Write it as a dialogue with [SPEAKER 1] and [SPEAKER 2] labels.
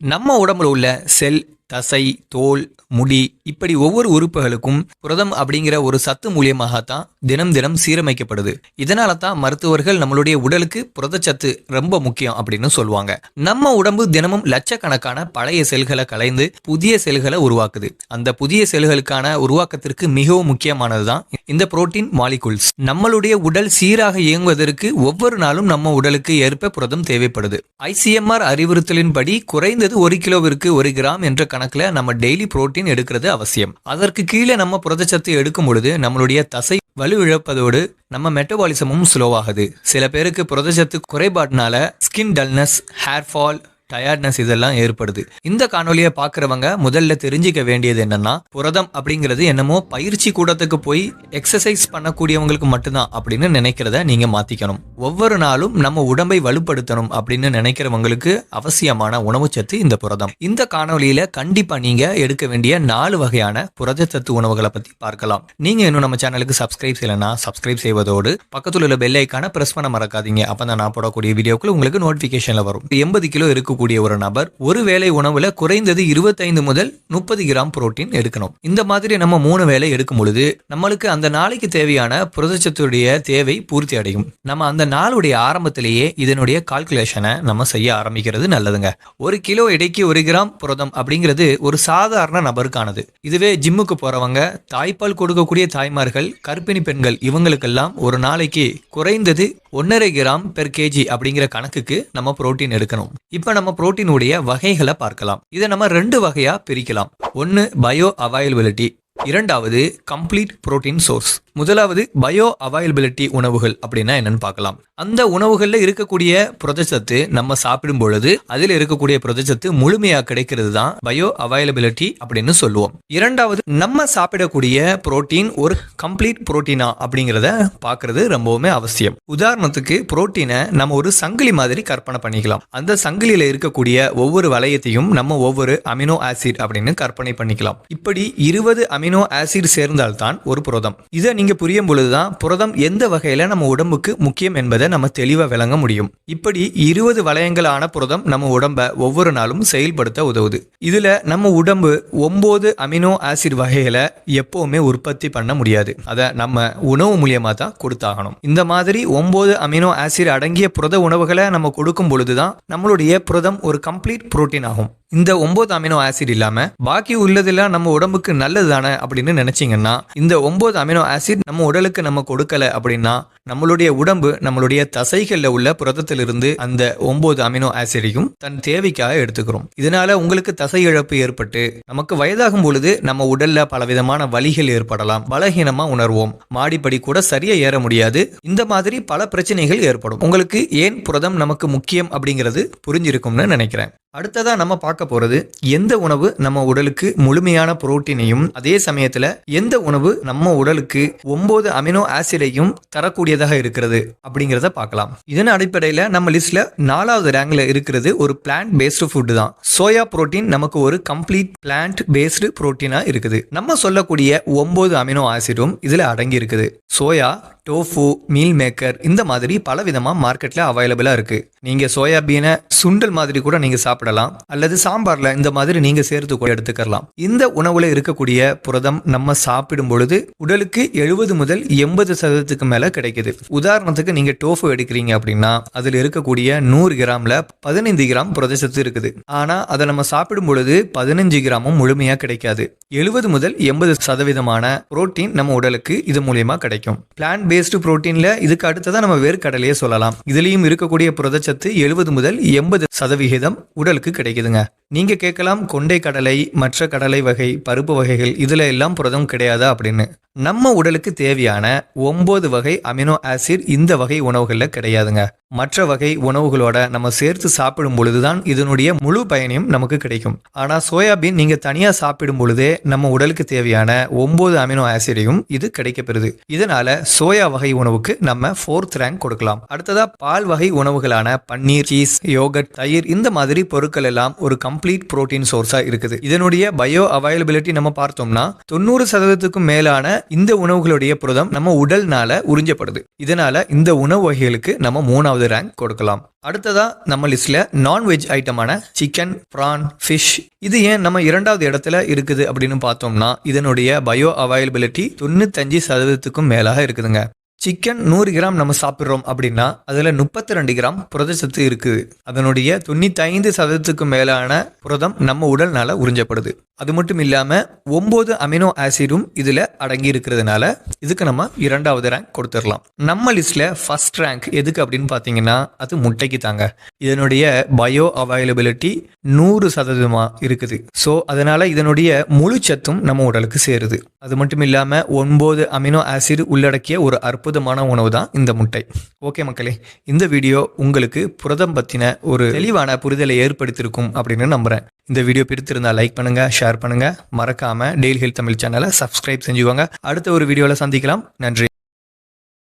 [SPEAKER 1] நம்ம உடம்புல உள்ள செல் தசை தோல் முடி இப்படி ஒவ்வொரு உறுப்புகளுக்கும் புரதம் அப்படிங்கிற ஒரு சத்து மூலியமாகத்தான் தினம் தினம் சீரமைக்கப்படுது. இதனால தான் மருத்துவர்கள் நம்மளுடைய உடலுக்கு புரதச்சத்து ரொம்ப முக்கியம் அப்படின்னு சொல்லுவாங்க. நம்ம உடம்பு தினமும் லட்சக்கணக்கான பழைய செல்களை கலைந்து புதிய செல்களை உருவாக்குது. அந்த புதிய செல்களுக்கான உருவாக்கத்திற்கு மிகவும் முக்கியமானதுதான் இந்த புரோட்டீன் மாலிகுல்ஸ். நம்மளுடைய உடல் சீராக இயங்குவதற்கு ஒவ்வொரு நாளும் நம்ம உடலுக்கு ஏற்ப புரதம் தேவைப்படுது. ஐசிஎம்ஆர் அறிவுறுத்தலின்படி குறைந்தது ஒரு கிலோவிற்கு ஒரு கிராம் என்ற கணக்குல நம்ம டெய்லி புரோட்டீன் எடுக்கிறது அவசியம். அதற்கு கீழே நம்ம புரதச்சத்து எடுக்கும் பொழுது நம்மளுடைய தசை வலுவிழப்பதோடு நம்ம மெட்டபாலிசமும் ஸ்லோவாகுது சில பேருக்கு புரதச்சத்து குறைபாட்டினால skin dullness hair fall tiredness இதெல்லாம் ஏற்படுது. இந்த காணொலியை பார்க்குறவங்க முதல்ல தெரிஞ்சுக்க வேண்டியது என்னன்னா புரதம் அப்படிங்கிறது என்னமோ பயிற்சி கூடத்துக்கு போய் எக்ஸசைஸ் பண்ணக்கூடியவங்களுக்கு மட்டும்தான் அப்படின்னு நினைக்கிறத நீங்க மாத்திக்கணும். ஒவ்வொரு நாளும் நம்ம உடம்பை வலுப்படுத்தணும் அப்படின்னு நினைக்கிறவங்களுக்கு அவசியமான உணவுச்சத்து இந்த புரதம். இந்த காணொலியில கண்டிப்பா நீங்க எடுக்க வேண்டிய நாலு வகையான புரத சத்து உணவுகளை பத்தி பார்க்கலாம். நீங்க இன்னும் நம்ம சேனலுக்கு சப்ஸ்கிரைப் செய்யலைன்னா சப்ஸ்கிரைப் செய்வதோடு பக்கத்தில் உள்ள பெல் ஐக்கான பிரஸ் பண்ண மறக்காதீங்க. அப்பதான் நான் போடக்கூடிய வீடியோக்குள்ள உங்களுக்கு நோட்டிபிகேஷன்ல வரும். எண்பது கிலோ இருக்கக்கூடிய ஒரு நபர் ஒரு வேளை உணவுல குறைந்தது இருபத்தைந்து முதல் முப்பது கிராம் புரோட்டீன் எடுக்கணும். இந்த மாதிரி நம்ம மூணு வேளை எடுக்கும் பொழுது நம்மளுக்கு அந்த நாளைக்கு தேவையான புரதச்சத்துடைய தேவை பூர்த்தி அடையும். நம்ம அந்த நாளுடைய ஆரம்பத்திலேயே இதனுடைய கால்குலேஷனை நம்ம செய்ய ஆரம்பிக்கிறது நல்லதுங்க. ஒரு கிலோ எடைக்கு ஒரு கிராம் புரதம் அப்படிங்கிறது ஒரு சாதாரண நபருக்கானது. இதுவே ஜிம்முக்கு போறவங்க தாய்ப்பால் கொடுக்கக்கூடிய தாய்மார்கள் கர்ப்பிணி பெண்கள் இவங்களுக்கெல்லாம் ஒரு நாளைக்கு குறைந்தது ஒன்னரை கிராம் பெர் கேஜி அப்படிங்கிற கணக்குக்கு நம்ம புரோட்டீன் எடுக்கணும். இப்போ நம்ம புரோட்டீனுடைய வகைகளை பார்க்கலாம். இதை நம்ம ரெண்டு வகையா பிரிக்கலாம். ஒன்று பயோ அவைலபிலிட்டி இரண்டாவது கம்ப்ளீட் புரோட்டீன் சோர்ஸ் முதலாவது பயோ அவைலபிலிட்டி உணவுகள் அப்படின்னா என்னன்னு பார்க்கலாம். அந்த உணவுகளில் இருக்கக்கூடிய புரதச்சத்து நம்ம சாப்பிடும் பொழுது அதில் இருக்கக்கூடிய புரதச்சத்து முழுமையாக கிடைக்கிறது தான் பயோ அவைலபிலிட்டி அப்படின்னு சொல்லுவோம். இரண்டாவது நம்ம சாப்பிடக்கூடிய புரோட்டீன் ஒரு கம்ப்ளீட் புரோட்டீனா அப்படிங்கிறத பார்க்கறது ரொம்பவுமே அவசியம். உதாரணத்துக்கு புரோட்டீனை நம்ம ஒரு சங்கிலி மாதிரி கற்பனை பண்ணிக்கலாம். அந்த சங்கிலியில் இருக்கக்கூடிய ஒவ்வொரு வளையத்தையும் நம்ம ஒவ்வொரு அமினோ ஆசிட் அப்படின்னு கற்பனை பண்ணிக்கலாம். இப்படி இருபது அமினோ ஆசிட் சேர்ந்தால்தான் ஒரு புரதம். இதை நீங்க புரியும் பொழுதுதான் புரதம் எந்த வகையில் நம்ம உடம்புக்கு முக்கியம் என்பதை நம்ம தெளிவாக விளங்க முடியும். இப்படி இருபது வளையங்களான புரதம் நம்ம உடம்பை ஒவ்வொரு நாளும் செயல்படுத்த உதவுது. இதில் நம்ம உடம்பு ஒம்பது அமினோ ஆசிட் வகைகளை எப்போவுமே உற்பத்தி பண்ண முடியாது. அதை நம்ம உணவு மூலியமாக தான் கொடுத்தாகணும். இந்த மாதிரி ஒம்பது அமினோ ஆசிட் அடங்கிய புரத உணவுகளை நம்ம கொடுக்கும் பொழுது தான் நம்மளுடைய புரதம் ஒரு கம்ப்ளீட் புரோட்டீன் ஆகும். இந்த ஒன்பது அமினோ ஆசிட் இல்லாமல் பாக்கி உள்ளதெல்லாம் நம்ம உடம்புக்கு நல்லது தானே அப்படின்னு நினச்சிங்கன்னா இந்த ஒன்பது அமினோ ஆசிட் நம்ம உடலுக்கு நம்ம கொடுக்கல அப்படின்னா நம்மளுடைய உடம்பு நம்மளுடைய தசைகள்ல உள்ள புரதத்திலிருந்து அந்த ஒன்பது அமினோ ஆசிடையும் தன் தேவைக்காக எடுத்துக்கிறோம். இதனால உங்களுக்கு தசை இழப்பு ஏற்பட்டு நமக்கு வயதாகும் பொழுது நம்ம உடல்ல பலவிதமான வலிகள் ஏற்படலாம். பலகீனமா உணர்வோம். மாடிப்படி கூட சரியா ஏற முடியாது. இந்த மாதிரி பல பிரச்சனைகள் ஏற்படும். உங்களுக்கு ஏன் புரதம் நமக்கு முக்கியம் அப்படிங்கிறது புரிஞ்சிருக்கும்னு நினைக்கிறேன். அடுத்ததாக நம்ம பார்க்க போகிறது எந்த உணவு நம்ம உடலுக்கு முழுமையான புரோட்டீனையும் அதே சமயத்தில் எந்த உணவு நம்ம உடலுக்கு ஒன்பது அமினோ ஆசிடையும் தரக்கூடியதாக இருக்கிறது அப்படிங்கிறத பார்க்கலாம். இதன் அடிப்படையில் நம்ம லிஸ்ட்டில் நாலாவது ரேங்கில் இருக்கிறது ஒரு பிளான்ட் பேஸ்டு ஃபுட்டு தான். சோயா புரோட்டீன் நமக்கு ஒரு கம்ப்ளீட் பிளான்ட் பேஸ்டு புரோட்டீனாக இருக்குது. நம்ம சொல்லக்கூடிய ஒன்பது அமினோ ஆசிடும் இதில் அடங்கி இருக்குது சோயா டோஃபு மீல் மேக்கர் இந்த மாதிரி பல விதமாக மார்க்கெட்ல அவைலபிளாக இருக்கு. நீங்க சோயாபீனை சுண்டல் மாதிரி கூட நீங்க சாப்பிடலாம். அல்லது சாம்பார்ல இந்த மாதிரி நீங்க சேர்த்து கூட எடுத்துக்கலாம். இந்த உணவுல இருக்கக்கூடிய புரதம் நம்ம சாப்பிடும் பொழுது உடலுக்கு எழுபது முதல் எண்பது சதவீதத்துக்கு மேல கிடைக்குது. உதாரணத்துக்கு நீங்க டோஃபு எடுக்கிறீங்க அப்படின்னா அதில் இருக்கக்கூடிய நூறு கிராம்ல பதினைந்து கிராம் புரதச்சத்து இருக்குது. ஆனா அதை நம்ம சாப்பிடும் பொழுது பதினஞ்சு கிராமும் முழுமையா கிடைக்காது. எழுபது முதல் எண்பது சதவீதமான புரோட்டீன் நம்ம உடலுக்கு இது மூலியமா கிடைக்கும். பிளான் பேஸ்டு புரோட்டீன்ல இதுக்கு அடுத்ததான் நம்ம வேர்க்கடலையே சொல்லலாம். இதுலயும் இருக்கக்கூடிய புரதச்சத்து எழுபது முதல் எண்பது சதவிகிதம் உடலுக்கு கிடைக்குதுங்க. நீங்கள் கேட்கலாம் கொண்டை கடலை மற்ற கடலை வகை பருப்பு வகைகள் இதில் எல்லாம் புரதம் கிடையாதா அப்படின்னு. நம்ம உடலுக்கு தேவையான ஒம்பது வகை அமினோ ஆசிட் இந்த வகை உணவுகளில் கிடையாதுங்க. மற்ற வகை உணவுகளோட நம்ம சேர்த்து சாப்பிடும் பொழுதுதான் இதனுடைய முழு பயனையும் நமக்கு கிடைக்கும். ஆனால் சோயாபீன் நீங்கள் தனியாக சாப்பிடும் பொழுதே நம்ம உடலுக்கு தேவையான ஒம்பது அமினோ ஆசிடையும் இது கிடைக்கப்பெறுது. இதனால சோயா வகை உணவுக்கு நம்ம ஃபோர்த் ரேங்க் கொடுக்கலாம். அடுத்ததா பால் வகை உணவுகளான பன்னீர் சீஸ் யோகட் தயிர் இந்த மாதிரி பொருட்கள் எல்லாம் ஒரு கம் கம்ப்ளீட் புரோட்டீன் சோர்ஸா இருக்குது. இதனுடைய பயோ அவைலபிலிட்டி நம்ம பார்த்தோம்னா தொண்ணூறு சதவீதத்துக்கும் மேலான இந்த உணவுகளுடைய புரதம் நம்ம உடல்னால உறிஞ்சப்படுது. இதனால இந்த உணவு வகைகளுக்கு நம்ம மூணாவது ரேங்க் கொடுக்கலாம். அடுத்ததா நம்ம லிஸ்ட்ல நான்வெஜ் ஐட்டமான சிக்கன் பிரான் ஃபிஷ் இது ஏன் நம்ம இரண்டாவது இடத்துல இருக்குது அப்படின்னு பார்த்தோம்னா இதனுடைய பயோ அவைலபிலிட்டி தொண்ணூத்தஞ்சு சதவீதத்துக்கும் மேலாக இருக்குதுங்க. சிக்கன் நூறு கிராம் நம்ம சாப்பிட்றோம் அப்படின்னா அதில் முப்பத்தி ரெண்டு கிராம் புரதச்சத்து இருக்குது அதனுடைய தொண்ணூத்தைந்து சதவீதத்துக்கும் மேலான புரதம் நம்ம உடல்னால உறிஞ்சப்படுது. அது மட்டும் இல்லாமல் ஒம்பது அமினோ ஆசிடும் இதில் அடங்கி இருக்கிறதுனால இதுக்கு நம்ம இரண்டாவது ரேங்க் கொடுத்துடலாம். நம்ம லிஸ்ட்டில் ஃபர்ஸ்ட் ரேங்க் எதுக்கு அப்படின்னு பார்த்தீங்கன்னா அது முட்டைக்கு தாங்க. இதனுடைய பயோ அவைலபிலிட்டி நூறு சதவீதமாக இருக்குது. ஸோ அதனால் இதனுடைய முழு சத்தும் நம்ம உடலுக்கு சேருது. அது மட்டும் இல்லாமல் ஒன்பது அமினோ ஆசிட் உள்ளடக்கிய ஒரு அற்புதமான உணவு தான் இந்த முட்டை. ஓகே மக்களே இந்த வீடியோ உங்களுக்கு புரதம் பற்றின ஒரு தெளிவான புரிதலை ஏற்படுத்தியிருக்கும் அப்படின்னு நம்புகிறேன் இந்த வீடியோ பிடித்திருந்தா லைக் பண்ணுங்க ஷேர் பண்ணுங்க. மறக்காம டெய்லி ஹெல்த் தமிழ் சேனலை சப்ஸ்கிரைப் செஞ்சுக்கோங்க. அடுத்த ஒரு வீடியோவில் சந்திக்கலாம். நன்றி.